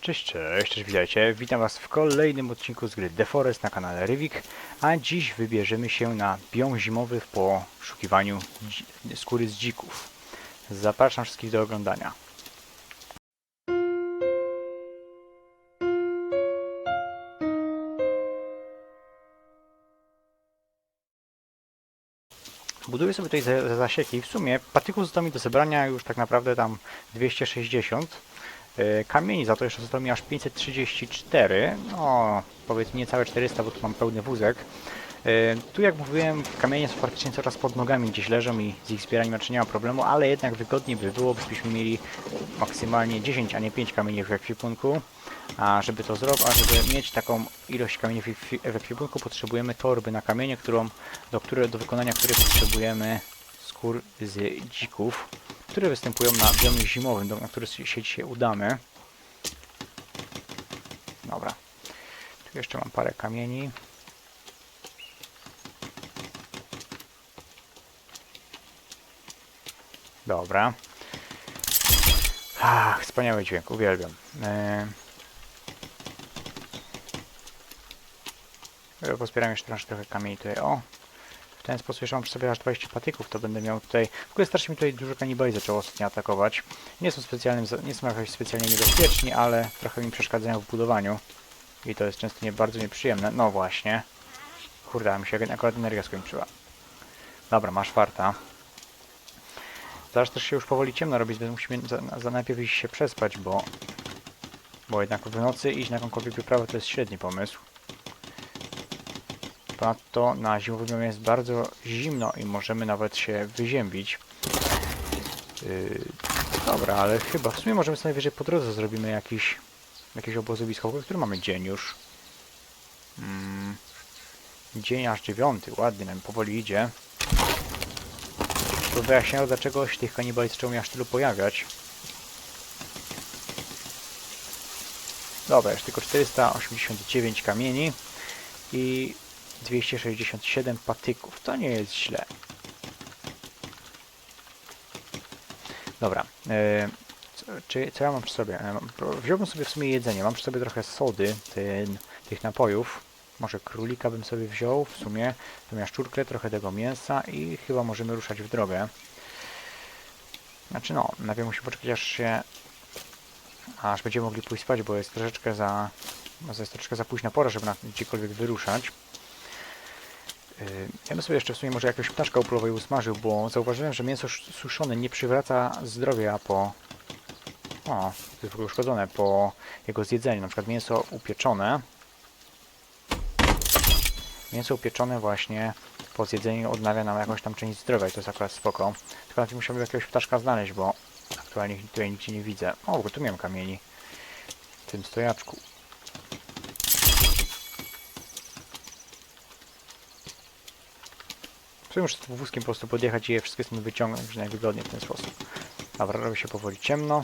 Cześć, cześć, cześć, witajcie. Witam Was w kolejnym odcinku z gry The Forest na kanale Rywik, a dziś wybierzemy się na biom zimowy w poszukiwaniu skóry z dzików. Zapraszam wszystkich do oglądania. Buduję sobie tutaj za- za- zasieki. W sumie patyków zostało mi do zebrania już tak naprawdę tam 260. E, Kamieni za to jeszcze zostało mi aż 534. No, powiedzmy niecałe 400, bo tu mam pełny wózek. E, Tu jak mówiłem, kamienie są faktycznie coraz pod nogami gdzieś leżą i z ich zbieraniem raczej nie ma problemu, ale jednak wygodniej by było, byśmy mieli maksymalnie 10, a nie 5 kamieni w ekwipunku. A żeby to zrobić, a żeby mieć taką ilość kamieni w ekwipunku, potrzebujemy torby na kamienie, którą, do, które, do wykonania której potrzebujemy skór z dzików, które występują na biomie zimowym, na który się dzisiaj udamy. Dobra. Tu jeszcze mam parę kamieni. Dobra. Ach, wspaniały dźwięk, uwielbiam. Yy... Pozbieram jeszcze trochę kamieni tutaj. O! Ten sposób jeszcze mam przy sobie aż 20 patyków, to będę miał tutaj... W ogóle strasznie mi tutaj dużo kanibali zaczęło ostatnio atakować. Nie są specjalnym, nie są jakoś specjalnie niebezpieczni, ale trochę mi przeszkadzają w budowaniu. I to jest często nie, bardzo nieprzyjemne. No właśnie. Kurde, mi się akurat energia skończyła. Dobra, masz farta. Zaraz też się już powoli ciemno robić, więc musimy za, za najpierw iść się przespać, bo... Bo jednak w nocy iść na jakąkolwiek wyprawę to jest średni pomysł. Ponadto na zimowym jest bardzo zimno i możemy nawet się wyziębić. Yy, dobra, ale chyba w sumie możemy sobie najwyżej po drodze zrobimy jakiś, jakieś obozowisko, w którym mamy dzień już. Mm, dzień aż dziewiąty, ładnie nam powoli idzie. To wyjaśniało dlaczego się tych kanibali zaczęło mi aż tylu pojawiać. Dobra, już tylko 489 kamieni i 267 patyków. To nie jest źle. Dobra. E, co, czy, co ja mam przy sobie? E, wziąłbym sobie w sumie jedzenie. Mam przy sobie trochę sody, ten, tych napojów. Może królika bym sobie wziął w sumie. Tą jaszczurkę, trochę tego mięsa i chyba możemy ruszać w drogę. Znaczy no, najpierw musimy poczekać aż się... aż będziemy mogli pójść spać, bo jest troszeczkę za... no, Jest troszeczkę za późna pora, żeby na gdziekolwiek wyruszać. Yy, Ja bym sobie jeszcze w sumie może jakąś ptaszka upolował i usmażył, bo zauważyłem, że mięso sz- suszone nie przywraca zdrowia po... O, to jest uszkodzone po jego zjedzeniu. Na przykład mięso upieczone. Mięso upieczone właśnie po zjedzeniu odnawia nam jakąś tam część zdrowia i to jest akurat spoko. Tylko najpierw musiałbym jakiegoś ptaszka znaleźć, bo aktualnie tutaj nigdzie nie widzę. O, tu miałem kamieni. W tym stojaczku. Już z tym wózkiem po prostu podjechać i je wszystkie stąd wyciągnąć najwygodniej w ten sposób. Dobra, robi się powoli ciemno.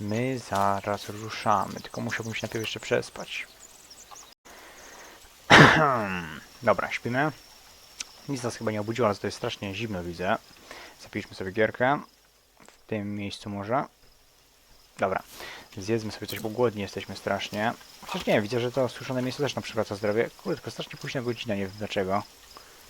My zaraz ruszamy, tylko musiałbym się najpierw jeszcze przespać. Dobra, śpimy. Nic nas chyba nie obudziło, ale to jest strasznie zimno, widzę. Zapiliśmy sobie gierkę. W tym miejscu może. Dobra, zjedzmy sobie coś, bo głodni jesteśmy strasznie. Chociaż nie, widzę, że to suszone mięso też nam przywraca zdrowie. Kurde, tylko strasznie późna godzina, nie wiem dlaczego.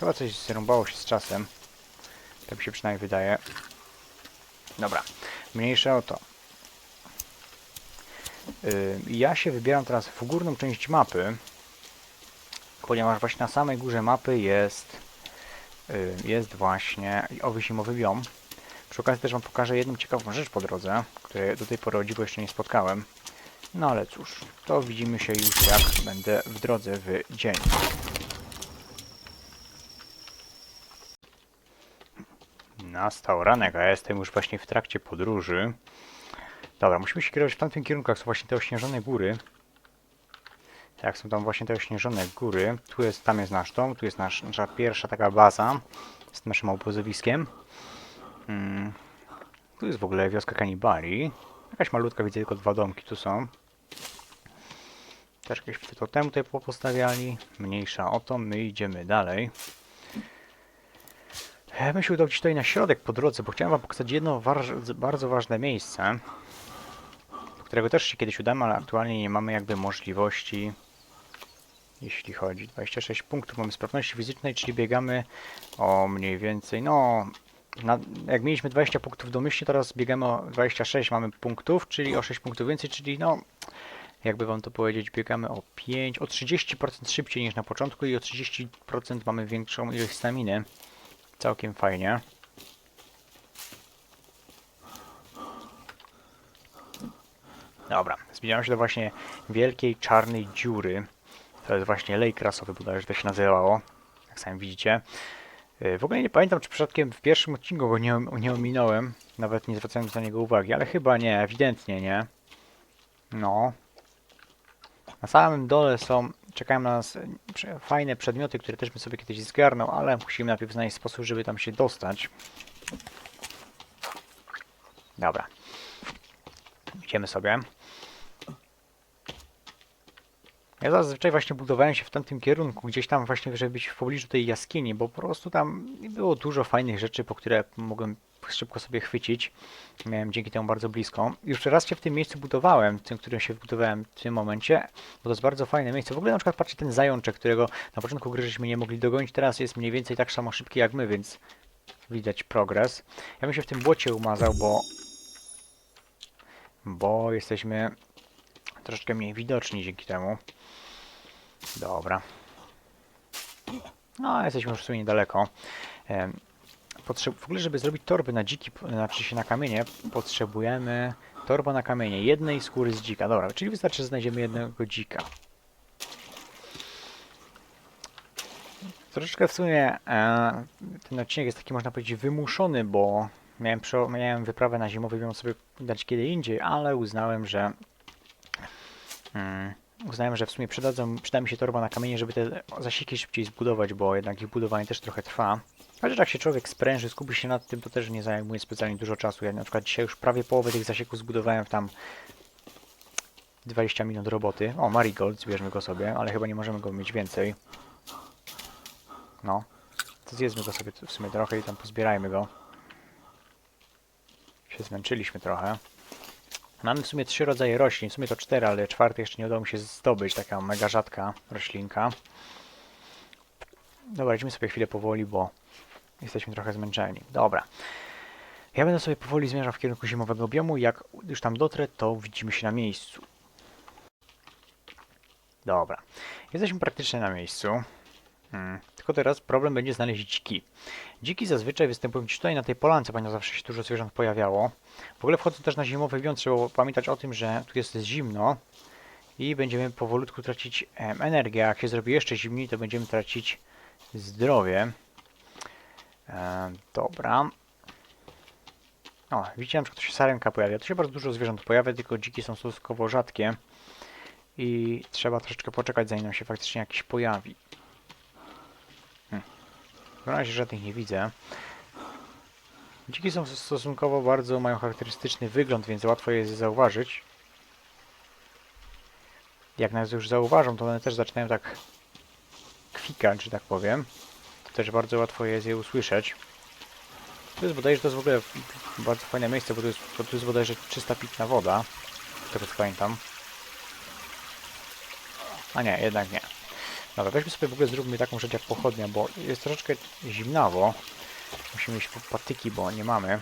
Chyba coś zrąbało się z czasem. Tak mi się przynajmniej wydaje. Dobra, mniejsze o to. Yy, ja się wybieram teraz w górną część mapy, ponieważ właśnie na samej górze mapy jest yy, jest właśnie owy zimowy biom. Przy okazji też Wam pokażę jedną ciekawą rzecz po drodze, której do tej pory dziwo jeszcze nie spotkałem. No ale cóż, to widzimy się już jak będę w drodze w dzień. Nastał ranek, a ja jestem już właśnie w trakcie podróży. Dobra, musimy się kierować w tamtym kierunku, jak są właśnie te ośnieżone góry. Jak są tam właśnie te ośnieżone góry. Tu jest, tam jest nasz dom, tu jest nasz, nasza pierwsza taka baza z naszym obozowiskiem. Mm. Tu jest w ogóle wioska kanibali. Jakaś malutka, widzę tylko dwa domki tu są. Też jakieś totemy tutaj postawiali. Mniejsza o to, my idziemy dalej. Bym się udał gdzieś tutaj na środek po drodze, bo chciałem wam pokazać jedno bardzo ważne miejsce. którego też się kiedyś udamy, ale aktualnie nie mamy jakby możliwości, jeśli chodzi. 26 punktów mamy sprawności fizycznej, czyli biegamy o mniej więcej, no, na, jak mieliśmy 20 punktów domyślnie, teraz biegamy o 26 mamy punktów, czyli o 6 punktów więcej, czyli no, jakby wam to powiedzieć, biegamy o 5, o 30% szybciej niż na początku i o 30% mamy większą ilość staminy. Całkiem fajnie. Dobra, zbliżamy się do właśnie wielkiej czarnej dziury. To jest właśnie lej krasowy, bodajże to się nazywało, jak sami widzicie. Yy, W ogóle nie pamiętam, czy przypadkiem w pierwszym odcinku go nie, nie ominąłem, nawet nie zwracając na niego uwagi, ale chyba nie, ewidentnie nie. No. Na samym dole są, czekają na nas fajne przedmioty, które też bym sobie kiedyś zgarnął, ale musimy najpierw znaleźć sposób, żeby tam się dostać. Dobra. Idziemy sobie. Ja zazwyczaj właśnie budowałem się w tamtym kierunku, gdzieś tam właśnie, żeby być w pobliżu tej jaskini, bo po prostu tam było dużo fajnych rzeczy, po które mogłem szybko sobie chwycić. Miałem dzięki temu bardzo blisko. Już raz się w tym miejscu budowałem, tym, którym się budowałem w tym momencie, bo to jest bardzo fajne miejsce. W ogóle na przykład patrzcie ten zajączek, którego na początku gry żeśmy nie mogli dogonić, teraz jest mniej więcej tak samo szybki jak my, więc widać progres. Ja bym się w tym błocie umazał, bo bo jesteśmy troszeczkę mniej widoczni dzięki temu. Dobra. No, jesteśmy już w sumie niedaleko. Potrzeb w ogóle, żeby zrobić torby na dziki, znaczy się na kamienie, potrzebujemy torba na kamienie, jednej skóry z dzika. Dobra, czyli wystarczy, że znajdziemy jednego dzika. Troszeczkę w sumie e, ten odcinek jest taki, można powiedzieć, wymuszony, bo miałem, miałem wyprawę na zimowy, miałem sobie dać kiedy indziej, ale uznałem, że mm, uznałem, że w sumie przydadzą, przyda mi się torba na kamienie, żeby te zasieki szybciej zbudować, bo jednak ich budowanie też trochę trwa. Chociaż jak się człowiek spręży, skupi się nad tym, to też nie zajmuje specjalnie dużo czasu. Ja na przykład dzisiaj już prawie połowę tych zasieków zbudowałem w tam 20 minut roboty. O, Marigold, zbierzmy go sobie, ale chyba nie możemy go mieć więcej. No. To zjedzmy go sobie w sumie trochę i tam pozbierajmy go. Się zmęczyliśmy trochę. Mamy w sumie trzy rodzaje roślin, w sumie to cztery, ale czwarty jeszcze nie udało mi się zdobyć, taka mega rzadka roślinka. Dobra, idźmy sobie chwilę powoli, bo jesteśmy trochę zmęczeni. Dobra. Ja będę sobie powoli zmierzał w kierunku zimowego biomu. Jak już tam dotrę, to widzimy się na miejscu. Dobra. Jesteśmy praktycznie na miejscu. Hmm. Tylko teraz problem będzie znaleźć dziki. Dziki zazwyczaj występują gdzieś tutaj na tej polance, ponieważ zawsze się dużo zwierząt pojawiało. W ogóle wchodzę też na zimowy biom, trzeba pamiętać o tym, że tu jest zimno i będziemy powolutku tracić em, energię. A Jak się zrobi jeszcze zimniej, to będziemy tracić zdrowie. E, dobra. O, przykład tu się sarenka pojawia. Tu się bardzo dużo zwierząt pojawia, tylko dziki są stosunkowo rzadkie. I trzeba troszeczkę poczekać, zanim nam się faktycznie jakiś pojawi. Hm. Na razie żadnych nie widzę. Dziki są stosunkowo bardzo, mają charakterystyczny wygląd, więc łatwo je zauważyć. Jak nas już zauważą, to one też zaczynają tak kwikać, że tak powiem. To też bardzo łatwo jest je usłyszeć. To jest bodajże, to jest w ogóle bardzo fajne miejsce, bo to jest, tu jest bodajże czysta pitna woda. Tego co pamiętam. A nie, jednak nie. Dobra, weźmy sobie w ogóle zróbmy taką rzecz jak pochodnia, bo jest troszeczkę zimnawo. Musimy mieć patyki, bo nie mamy.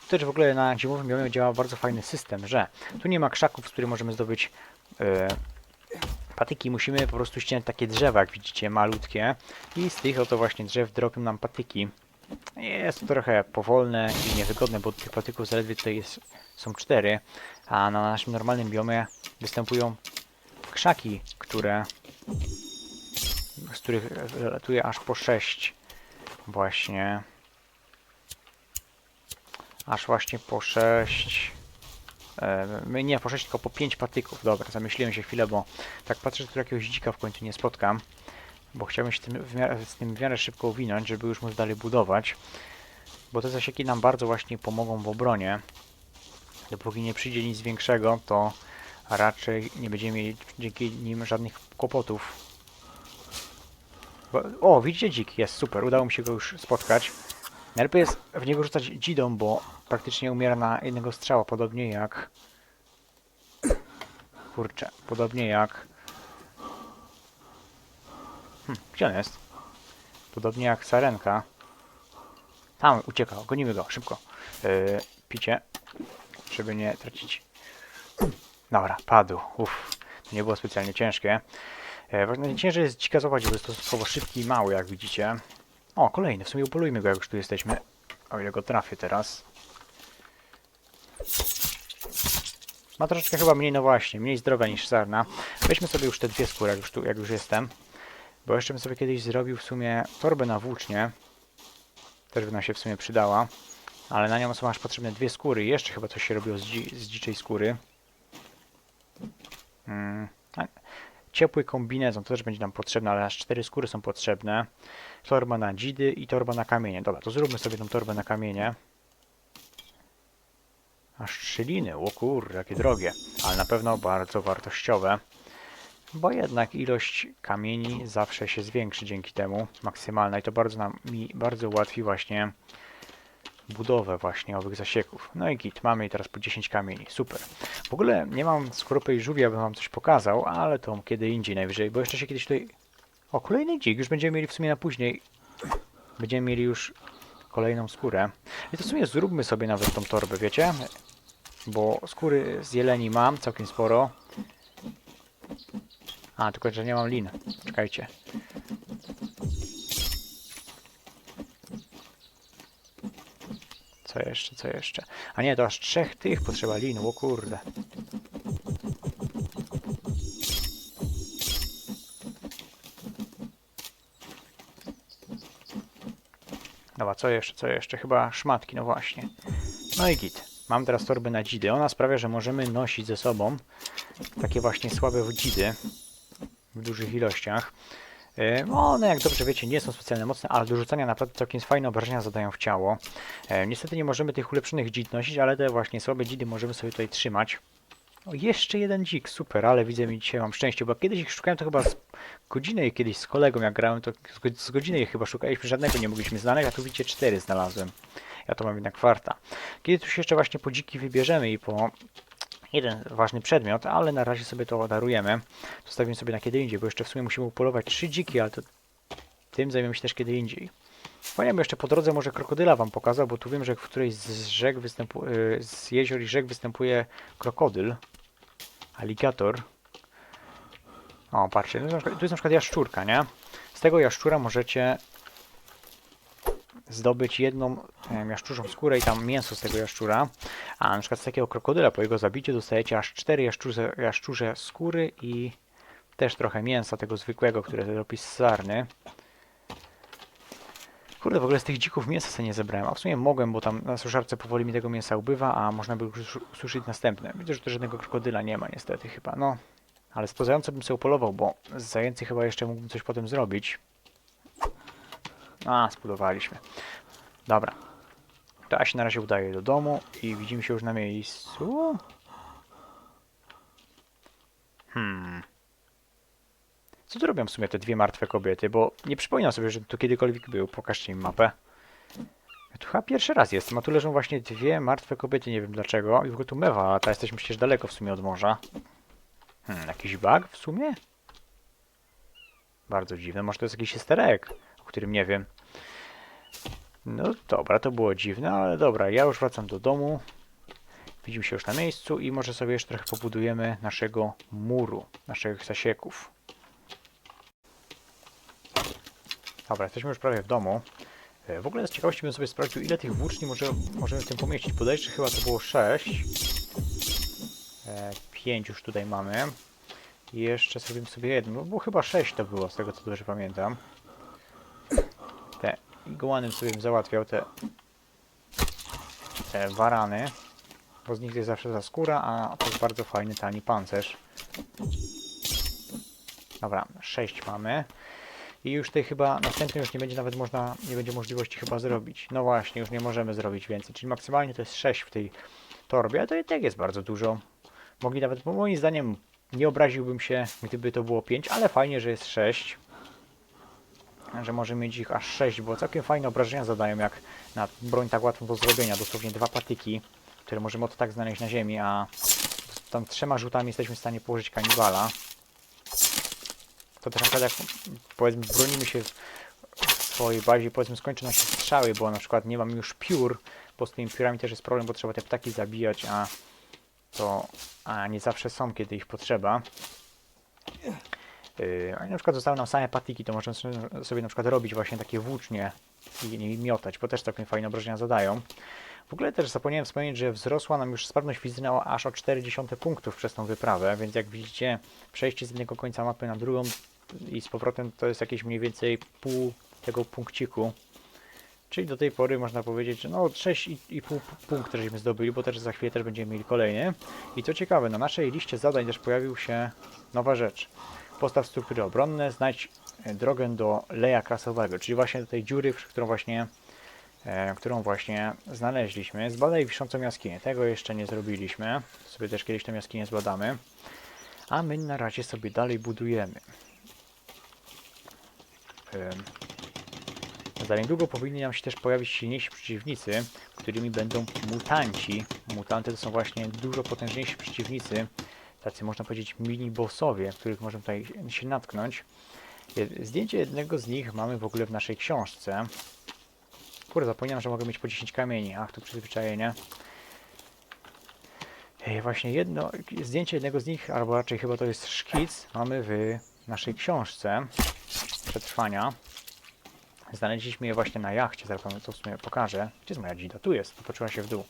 Tu też w ogóle na zimowym biomie działa bardzo fajny system, że tu nie ma krzaków, z których możemy zdobyć e, patyki. Musimy po prostu ścinać takie drzewa, jak widzicie, malutkie. I z tych oto właśnie drzew dropią nam patyki. Jest to trochę powolne i niewygodne, bo tych patyków zaledwie tutaj jest, są cztery, a na naszym normalnym biomie występują krzaki, które z których latuje aż po 6 właśnie aż właśnie po 6 e, nie po 6 tylko po 5 patyków. Dobra zamyśliłem się chwilę bo tak patrzę że tu jakiegoś dzika w końcu nie spotkam bo chciałbym się tym w miarę, z tym w miarę szybko uwinąć żeby już móc dalej budować bo te zasieki nam bardzo właśnie pomogą w obronie. Dopóki nie przyjdzie nic większego to raczej nie będziemy mieli dzięki nim żadnych kłopotów. O, widzicie dzik, jest super, udało mi się go już spotkać. Najlepiej jest w niego rzucać dzidą, bo praktycznie umiera na jednego strzała, podobnie jak Kurczę, podobnie jak... Hm, gdzie on jest? Podobnie jak Sarenka. Tam ucieka, gonimy go, szybko. Yy, picie, żeby nie tracić. Dobra, padł. Uff, to nie było specjalnie ciężkie. Ważne, najciężej jest dzika zobaczyć, bo jest to stosunkowo szybki i mały, jak widzicie. O, kolejny, w sumie upolujmy go, jak już tu jesteśmy. O ile go trafię teraz. Ma troszeczkę chyba mniej, no właśnie, mniej zdrowia niż sarna. Weźmy sobie już te dwie skóry, jak już, tu, jak już jestem. Bo jeszcze bym sobie kiedyś zrobił w sumie torbę na włócznie. Też by nam się w sumie przydała. Ale na nią są aż potrzebne dwie skóry. Jeszcze chyba coś się robiło z, dzi z dziczej skóry. Mm. Ciepły kombinezon to też będzie nam potrzebne, ale aż cztery skóry są potrzebne. Torba na dzidy i torba na kamienie. Dobra, to zróbmy sobie tą torbę na kamienie. Aż trzy liny, o jakie drogie. Ale na pewno bardzo wartościowe. Bo jednak ilość kamieni zawsze się zwiększy dzięki temu. Maksymalna i to bardzo nam mi bardzo ułatwi właśnie budowę właśnie owych zasieków. No i git, mamy teraz po 10 kamieni, super. W ogóle nie mam skorupy i żółwia, bym wam coś pokazał, ale to kiedy indziej najwyżej, bo jeszcze się kiedyś tutaj... O, kolejny dzik, już będziemy mieli w sumie na później. Będziemy mieli już kolejną skórę. I to w sumie zróbmy sobie nawet tą torbę, wiecie? Bo skóry z jeleni mam całkiem sporo. A, tylko że nie mam lin. Czekajcie. Co jeszcze, co jeszcze? A nie, to aż trzech tych potrzeba lin, o kurde. Dobra, co jeszcze, co jeszcze? Chyba szmatki, no właśnie. No i git. Mam teraz torby na dzidy. Ona sprawia, że możemy nosić ze sobą takie właśnie słabe dzidy w dużych ilościach. E, no, One, jak dobrze wiecie, nie są specjalnie mocne, ale do rzucania naprawdę całkiem fajne obrażenia zadają w ciało. E, Niestety nie możemy tych ulepszonych dzid nosić, ale te właśnie słabe dzidy możemy sobie tutaj trzymać. O, jeszcze jeden dzik, super, ale widzę, mi dzisiaj mam szczęście, bo kiedyś ich szukałem to chyba z godzinę kiedyś z kolegą, jak grałem, to z go- z godziny ich chyba szukaliśmy, żadnego nie mogliśmy znaleźć, a tu widzicie cztery znalazłem. Ja to mam jednak kwarta. Kiedy tu się jeszcze właśnie po dziki wybierzemy i po jeden ważny przedmiot, ale na razie sobie to darujemy. Zostawimy sobie na kiedy indziej, bo jeszcze w sumie musimy upolować trzy dziki, ale to tym zajmiemy się też kiedy indziej. Bym jeszcze po drodze może krokodyla wam pokazał, bo tu wiem, że w którejś z rzek występuje, z jezior i rzek występuje krokodyl. Aligator. O, patrzcie, tu jest na przykład jaszczurka, nie? Z tego jaszczura możecie zdobyć jedną em, jaszczurzą skórę i tam mięso z tego jaszczura. A na przykład z takiego krokodyla po jego zabiciu dostajecie aż cztery jaszczurze, jaszczurze skóry i też trochę mięsa tego zwykłego, które robi z sarny. Kurde, w ogóle z tych dzików mięsa sobie nie zebrałem. A w sumie mogłem, bo tam na suszarce powoli mi tego mięsa ubywa, a można by już ususzyć następne. Widzę, że tu żadnego krokodyla nie ma niestety chyba, no. Ale z bym sobie upolował, bo z zajęcy chyba jeszcze mógłbym coś potem zrobić. A, spudowaliśmy. Dobra. To ja się na razie udaję do domu i widzimy się już na miejscu. Hmm. Co tu robią w sumie te dwie martwe kobiety? Bo nie przypominam sobie, że tu kiedykolwiek był. Pokażcie mi mapę. Ja tu chyba pierwszy raz jestem, a tu leżą właśnie dwie martwe kobiety, nie wiem dlaczego. I w ogóle tu mewa, a ta jesteśmy przecież daleko w sumie od morza. Hmm, jakiś bug w sumie? Bardzo dziwne, może to jest jakiś o którym nie wiem. No dobra, to było dziwne, ale dobra, ja już wracam do domu. Widzimy się już na miejscu i może sobie jeszcze trochę pobudujemy naszego muru, naszych zasieków. Dobra, jesteśmy już prawie w domu. E, W ogóle z ciekawości bym sobie sprawdził, ile tych włóczni może, możemy w tym pomieścić. Podejrzę chyba to było 6. E, 5 już tutaj mamy. I jeszcze zrobimy sobie jedno, bo chyba 6 to było, z tego co dobrze pamiętam. Te iguany sobie załatwiał, te, te warany. Bo z nich jest zawsze za skóra, a to jest bardzo fajny, tani pancerz. Dobra, 6 mamy. I już tej chyba następny już nie będzie nawet można, nie będzie możliwości chyba zrobić. No właśnie, już nie możemy zrobić więcej. Czyli maksymalnie to jest 6 w tej torbie, a to i tak jest bardzo dużo. Mogli nawet, moim zdaniem nie obraziłbym się, gdyby to było 5, ale fajnie, że jest 6. Że możemy mieć ich aż 6, bo całkiem fajne obrażenia zadają, jak na broń tak łatwo do zrobienia. Dosłownie dwa patyki, które możemy od tak znaleźć na ziemi, a tam trzema rzutami jesteśmy w stanie położyć kanibala. To też na przykład jak powiedzmy bronimy się w swojej bazie, powiedzmy skończą nam się strzały, bo na przykład nie mam już piór, bo z tymi piórami też jest problem, bo trzeba te ptaki zabijać, a to a nie zawsze są, kiedy ich potrzeba. Yy, a na przykład zostały nam same patiki, to możemy sobie- na przykład robić właśnie takie włócznie i nimi miotać, bo też całkiem fajne obrażenia zadają. W ogóle też zapomniałem wspomnieć, że wzrosła nam już sprawność fizyczna aż o 0,4 punktów przez tą wyprawę, więc jak widzicie, przejście z jednego końca mapy na drugą i z powrotem to jest jakieś mniej więcej pół tego punkciku. Czyli do tej pory można powiedzieć, że no 6,5 punkt żeśmy zdobyli, bo też za chwilę też będziemy mieli kolejny. I co ciekawe, na naszej liście zadań też pojawił się nowa rzecz. Postaw struktury obronne, znajdź e, drogę do leja krasowego, czyli właśnie do tej dziury, którą właśnie, e, którą właśnie znaleźliśmy. Zbadaj wiszącą jaskinię. Tego jeszcze nie zrobiliśmy. Sobie też kiedyś tę jaskinię zbadamy. A my na razie sobie dalej budujemy. Ym. Za niedługo powinni nam się też pojawić silniejsi przeciwnicy, którymi będą mutanci. Mutanty to są właśnie dużo potężniejsi przeciwnicy, tacy można powiedzieć mini-bossowie, których możemy tutaj się natknąć. Zdjęcie jednego z nich mamy w ogóle w naszej książce. Kurde, zapomniałem, że mogę mieć po 10 kamieni. Ach, to przyzwyczajenie. Właśnie jedno, zdjęcie jednego z nich, albo raczej chyba to jest szkic, mamy w naszej książce przetrwania. Znaleźliśmy je właśnie na jachcie, zaraz wam to w sumie pokażę. Gdzie jest moja dzida? Tu jest, popatrzyła się w dół.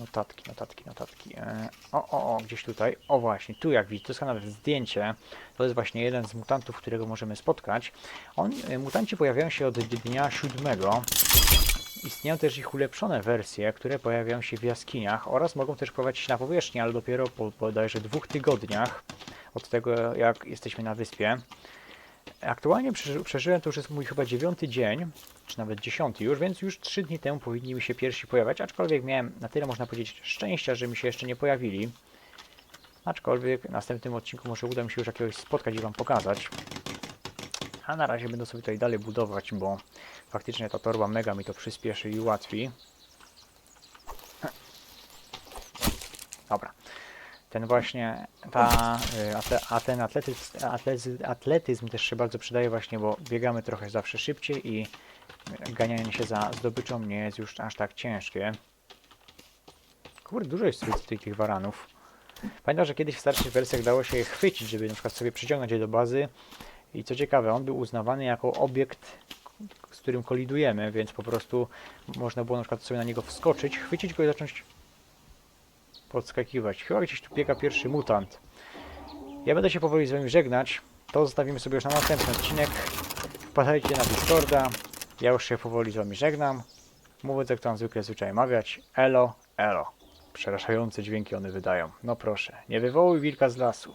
Notatki, notatki, notatki. E, O, o, o, gdzieś tutaj. O właśnie, tu jak widzicie, to jest nawet zdjęcie. To jest właśnie jeden z mutantów, którego możemy spotkać. On, e, mutanci pojawiają się od dnia siódmego. Istnieją też ich ulepszone wersje, które pojawiają się w jaskiniach oraz mogą też pojawiać się na powierzchni, ale dopiero po bodajże dwóch tygodniach od tego, jak jesteśmy na wyspie. Aktualnie przeży przeżyłem, to już jest mój chyba dziewiąty dzień, czy nawet dziesiąty już, więc już trzy dni temu powinni mi się pierwsi pojawiać, aczkolwiek miałem na tyle, można powiedzieć, szczęścia, że mi się jeszcze nie pojawili. Aczkolwiek w następnym odcinku może uda mi się już jakiegoś spotkać i Wam pokazać. A na razie będę sobie tutaj dalej budować, bo faktycznie ta torba mega mi to przyspieszy i ułatwi. Dobra. Ten właśnie, ta, y, a, te, a ten atletyzm, atletyzm, atletyzm też się bardzo przydaje właśnie, bo biegamy trochę zawsze szybciej i ganianie się za zdobyczą nie jest już aż tak ciężkie. Kurde, dużo jest tutaj tych waranów. Pamiętam, że kiedyś w starszych wersjach dało się je chwycić, żeby na przykład sobie przyciągnąć je do bazy. I co ciekawe, on był uznawany jako obiekt, z którym kolidujemy, więc po prostu można było na przykład sobie na niego wskoczyć, chwycić go i zacząć podskakiwać. Chyba gdzieś tu biega pierwszy mutant. Ja będę się powoli z wami żegnać. To zostawimy sobie już na następny odcinek. Wpadajcie na Discorda. Ja już się powoli z wami żegnam. Mówię tak, tam zwykle zwyczaj mawiać. Elo, elo. Przerażające dźwięki one wydają. No proszę, nie wywołuj wilka z lasu.